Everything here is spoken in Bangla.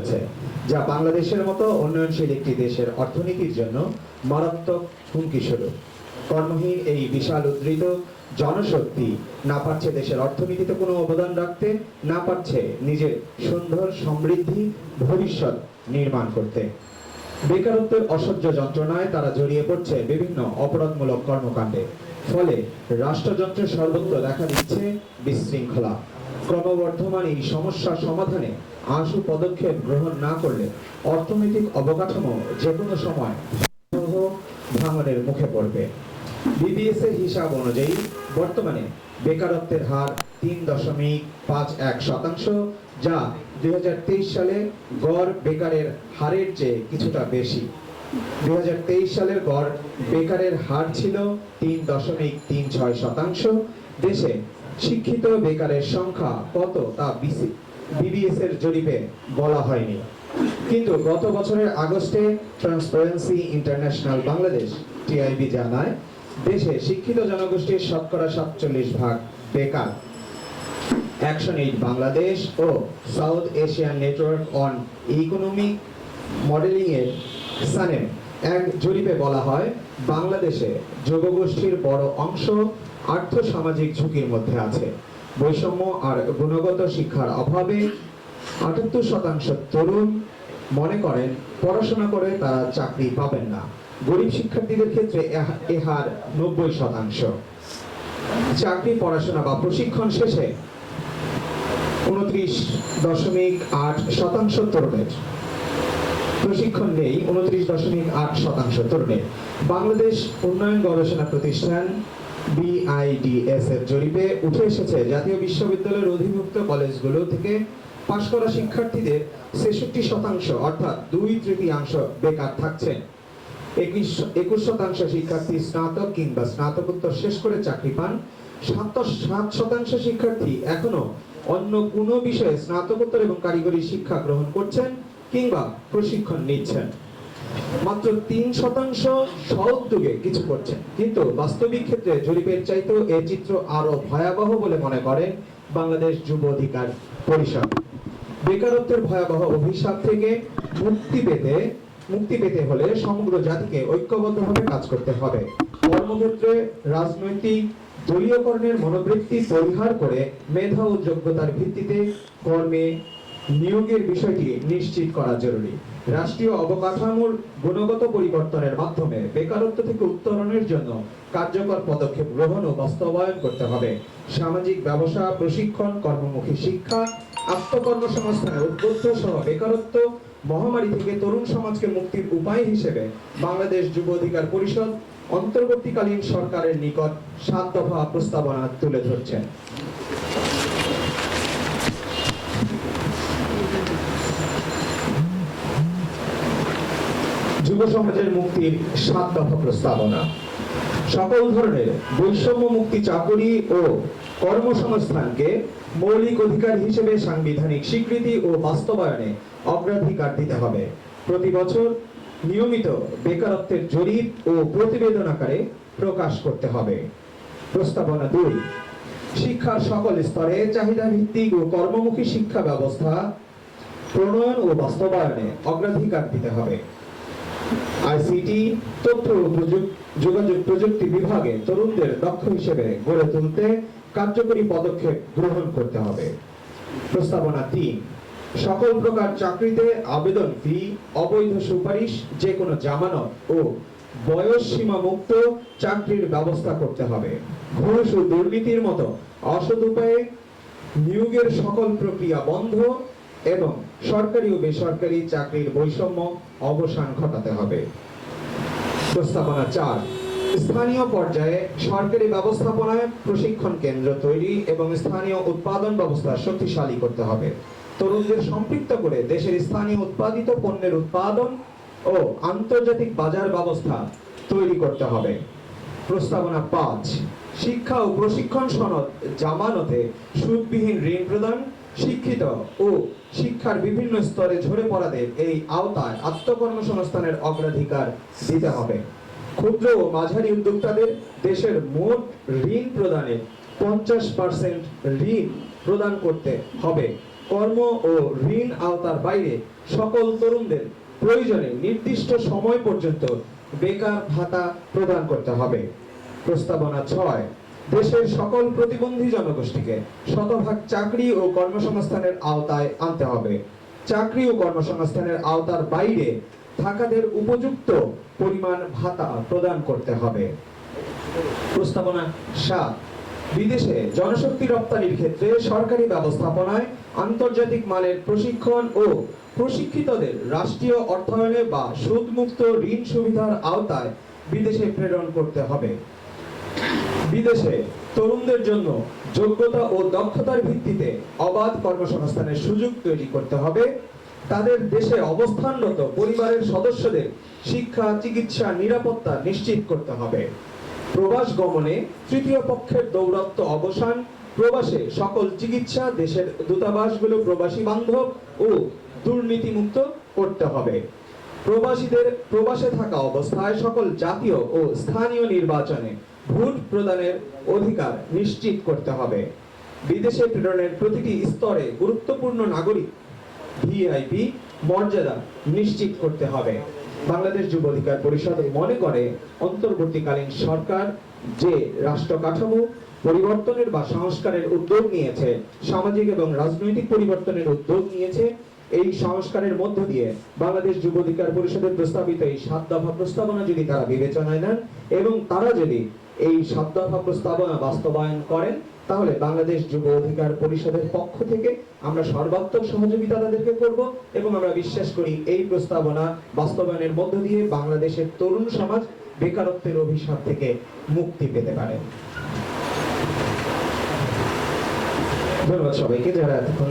চলেছে যা বাংলাদেশের মতো উন্নয়নশীল একটি দেশের অর্থনীতির জন্য মারাত্মক হুমকি স্বরূপ। কর্মহীন এই বিশাল উদ্ধৃত জনশক্তি না পারছে দেশের অর্থনীতিতে কোনো অবদান রাখতে, না পারছে নিজের সুন্দর সমৃদ্ধি ভবিষ্যৎ নির্মাণ করতে। বেকারত্বের অসহ্য যন্ত্রণায় তারা জড়িয়ে পড়ছে বিভিন্ন অপরাধমূলক কর্মকাণ্ডে, ফলে রাষ্ট্রযন্ত্রের সর্বত্র দেখা দিচ্ছে বিশৃঙ্খলা। ক্রমবর্ধমান এই সমস্যার সমাধানে আশু পদক্ষেপ গ্রহণ না করলে অর্থনৈতিক অবকাঠামো যে কোনো সময় ভাঙনের মুখে পড়বে। বিবিএস এর হিসাব অনুযায়ী বর্তমানে বেকারত্বের হার তিন দশমিক পাঁচ এক শতাংশ, যা দুই হাজার তেইশ সালে গড় বেকারের হারের চেয়ে কিছুটা বেশি। দুই হাজার তেইশ সালের গড় বেকারের হার ছিল তিন দশমিক তিন ছয় শতাংশ। দেশে শিক্ষিত বেকারের সংখ্যা কত তা বিবিএস এর জরিপে বলা হয়নি। কিন্তু গত বছরের আগস্টে ট্রান্সপারেন্সি ইন্টারন্যাশনাল বাংলাদেশ টিআইবি জানায়, দেশে শিক্ষিত জনগোষ্ঠীর শতকরা সাতচল্লিশ ভাগ বেকার। Action aid Bangladesh O South Asian network on economic modelling এর সানেম এক জরিপে বলা হয়, বাংলাদেশে যুবগোষ্ঠীর বড় অংশ আর্থ সামাজিক ঝুঁকির মধ্যে আছে। বৈষম্য আর গুণগত শিক্ষার অভাবে আটাত্তর শতাংশ তরুণ মনে করেন পড়াশোনা করে তারা চাকরি পাবেন না। গরিব শিক্ষার্থীদের ক্ষেত্রে এহা- এ হার নব্বই শতাংশ। চাকরি, পড়াশোনা বা প্রশিক্ষণ শেষে উনত্রিশ দশমিক আট শতাংশ তরুণের। প্রশিক্ষণ নেই, উনত্রিশ দশমিক আট শতাংশ তরুণের। বাংলাদেশ উন্নয়ন গবেষণা প্রতিষ্ঠান বিআইডিএস এর জরিপে উঠে এসেছে, জাতীয় বিশ্ববিদ্যালয়ের অধিভুক্ত কলেজগুলো থেকে পাশ করা শিক্ষার্থীদের ছেষট্টি শতাংশ, অর্থাৎ দুই তৃতীয়াংশ বেকার থাকছেন। একুশ একুশ শতাংশ শিক্ষার্থী স্নাতক কিংবা স্নাতকোত্তর শেষ করে চাকরি পান। সাত শতাংশ শিক্ষার্থী এখনও অন্য কোনো বিষয়ে স্নাতকোত্তর এবং কারিগরি শিক্ষা গ্রহণ করছেন কিংবা প্রশিক্ষণ নিচ্ছেন। মাত্র তিন শতাংশ সউদ্যোগে কিছু করছেন। কিন্তু বাস্তবিক ক্ষেত্রে জরিপের চাইতেও এ চিত্র আরও ভয়াবহ বলে মনে করেন বাংলাদেশ যুব অধিকার পরিষদ। বেকারত্বের ভয়াবহ অভিশাপ থেকে মুক্তি পেতে মুক্তি পেতে হলে সমগ্র জাতিকে ঐক্যবদ্ধভাবে কাজ করতে হবে। কর্মক্ষেত্রে রাজনৈতিক দলীয়করণের মনোবৃত্তি পরিহার করে মেধা ও যোগ্যতার ভিত্তিতে কর্মে নিয়োগের বিষয়টি নিশ্চিত করা জরুরি। রাষ্ট্রীয় অবকাঠামোর গুণগত পরিবর্তনের মাধ্যমে বেকারত্ব থেকে উত্তরণের জন্য কার্যকর পদক্ষেপ গ্রহণ ও বাস্তবায়ন করতে হবে। সামাজিক ব্যবসা, প্রশিক্ষণ, কর্মমুখী শিক্ষা, আত্মকর্মসংস্থানের উদ্বুদ্ধ সহ বেকারত্ব মহামারী থেকে তরুণ সমাজকে মুক্তির উপায় হিসেবে বাংলাদেশ যুব অধিকার পরিষদ অন্তর্বর্তীকালীন সরকারের নিকট সাত দফা প্রস্তাবনা তুলে ধরছেন। যুব সমাজের মুক্তির সাত দফা প্রস্তাবনা। সকল ধরনের বৈষম্য মুক্তি চাকরি ও কর্মসংস্থানকে মৌলিক অধিকার হিসেবে সাংবিধানিক স্বীকৃতি ও বাস্তবায়নে অগ্রাধিকার দিতে হবে। প্রতি বছর নিয়মিত বেকারত্বের জরিপ ও প্রতিবেদন আকারে প্রকাশ করতে হবে। প্রস্তাবনা দুই, শিক্ষার সকল স্তরে চাহিদা ভিত্তিক ও কর্মমুখী শিক্ষা ব্যবস্থা প্রণয়ন ও বাস্তবায়নে অগ্রাধিকার দিতে হবে। আইসিটি তথ্য যোগাযোগ প্রযুক্তি বিভাগে তরুণদের দক্ষ হিসেবে গড়ে তুলতে কার্যকরী পদক্ষেপ গ্রহণ করতে হবে। প্রস্তাবনা তিন, সকল প্রকার চাকরিতে আবেদন ফি, অবৈধ সুপারিশ যে কোনো জামানত ও বয়স সীমা মুক্ত চাকরির ব্যবস্থা করতে হবে। ঘুষ ও দুর্নীতির মতো অসৎ উপায়ে নিয়োগের সকল প্রক্রিয়া বন্ধ এবং সরকারি ও বেসরকারি চাকরির বৈষম্য অবসান ঘটাতে হবে। প্রস্তাবনা চার, স্থানীয় পর্যায়ে সরকারি ব্যবস্থাপনায় প্রশিক্ষণ কেন্দ্র তৈরি এবং স্থানীয় উৎপাদন ব্যবস্থা শক্তিশালী করতে হবে। তরুণদের সম্পৃক্ত করে দেশের স্থানীয় উৎপাদিত পণ্যের উৎপাদন ও আন্তর্জাতিক বাজার ব্যবস্থা তৈরি করতে হবে। প্রস্তাবনা পাঁচ, শিক্ষা ও প্রশিক্ষণ সনদ জামানতে সুদবিহীন ঋণ প্রদান শিক্ষিত ও শিক্ষার বিভিন্ন স্তরে ঝরে পড়াদের এই আওতায় আত্মকর্মসংস্থানের অগ্রাধিকার দিতে হবে। ক্ষুদ্র ও মাঝারি উদ্যোক্তাদের দেশের মোট ঋণ প্রদানে পঞ্চাশ পার্সেন্ট ঋণ প্রদান করতে হবে। কর্ম ও ঋণ আওতার বাইরে সকল তরুণদের প্রয়োজনে নির্দিষ্ট সময় পর্যন্ত বেকার ভাতা প্রদান করতে হবে। প্রস্তাবনা ছয় দেশের সকল প্রতিবন্ধী জনগোষ্ঠীকে শতভাগ চাকরি ও কর্মসংস্থানের আওতায় আনতে হবে। চাকরি ও কর্মসংস্থানের আওতার বাইরে থাকাদের উপযুক্ত পরিমাণ ভাতা প্রদান করতে হবে। প্রস্তাবনা সাত বিদেশে জনশক্তি রপ্তানির ক্ষেত্রে সরকারি ব্যবস্থাপনায় আন্তর্জাতিক মানের প্রশিক্ষণ ও প্রশিক্ষিতদের রাষ্ট্রীয় অর্থায়নে বা সুদমুক্ত ঋণ সুবিধার আওতায় বিদেশে প্রেরণ করতে হবে। বিদেশে তরুণদের জন্য যোগ্যতা ও দক্ষতার ভিত্তিতে অবাধ কর্মসংস্থানের সুযোগ তৈরি করতে হবে। তাদের দেশে অবস্থানরত পরিবারের সদস্যদের শিক্ষা, চিকিৎসা, নিরাপত্তা নিশ্চিত করতে হবে। প্রবাস গমনে তৃতীয় পক্ষের দৌরত্ব অবসান, প্রবাসে সকল চিকিৎসা, দেশের দূতাবাসগুলো প্রবাসী বান্ধব ও দুর্নীতিমুক্ত করতে হবে। প্রবাসীদের প্রবাসে থাকা অবস্থায় সকল জাতীয় ও স্থানীয় নির্বাচনে ভোট প্রদানের অধিকার নিশ্চিত করতে হবে। বিদেশে প্রেরণের প্রতিটি স্তরে গুরুত্বপূর্ণ নাগরিক ভিআইপি মর্যাদা নিশ্চিত করতে হবে। বাংলাদেশ যুব অধিকার পরিষদ মনে করে, অন্তর্বর্তীকালীন সরকার যে রাষ্ট্র কাঠামো পরিবর্তনের বা সংস্কারের উদ্যোগ নিয়েছে, সামাজিক এবং রাজনৈতিক পরিবর্তনের উদ্যোগ নিয়েছে, এই সংস্কারের মধ্য দিয়ে বাংলাদেশ যুব অধিকার পরিষদের প্রস্তাবিত এই সাত দফা প্রস্তাবনা যদি তারা বিবেচনায় নেন এবং তারা যদি এই সাত প্রস্তাবনা বাস্তবায়ন করেন, তাহলে বাংলাদেশ যুব অধিকার পরিষদের পক্ষ থেকে আমরা সর্বাত্মক সহযোগিতা তাদেরকে করব এবং আমরা বিশ্বাস করি এই প্রস্তাবনা বাস্তবায়নের মধ্য দিয়ে বাংলাদেশের তরুণ সমাজ বেকারত্বের অভিশাপ থেকে মুক্তি পেতে পারে। ধন্যবাদ সবাইকে, যারা এতক্ষণ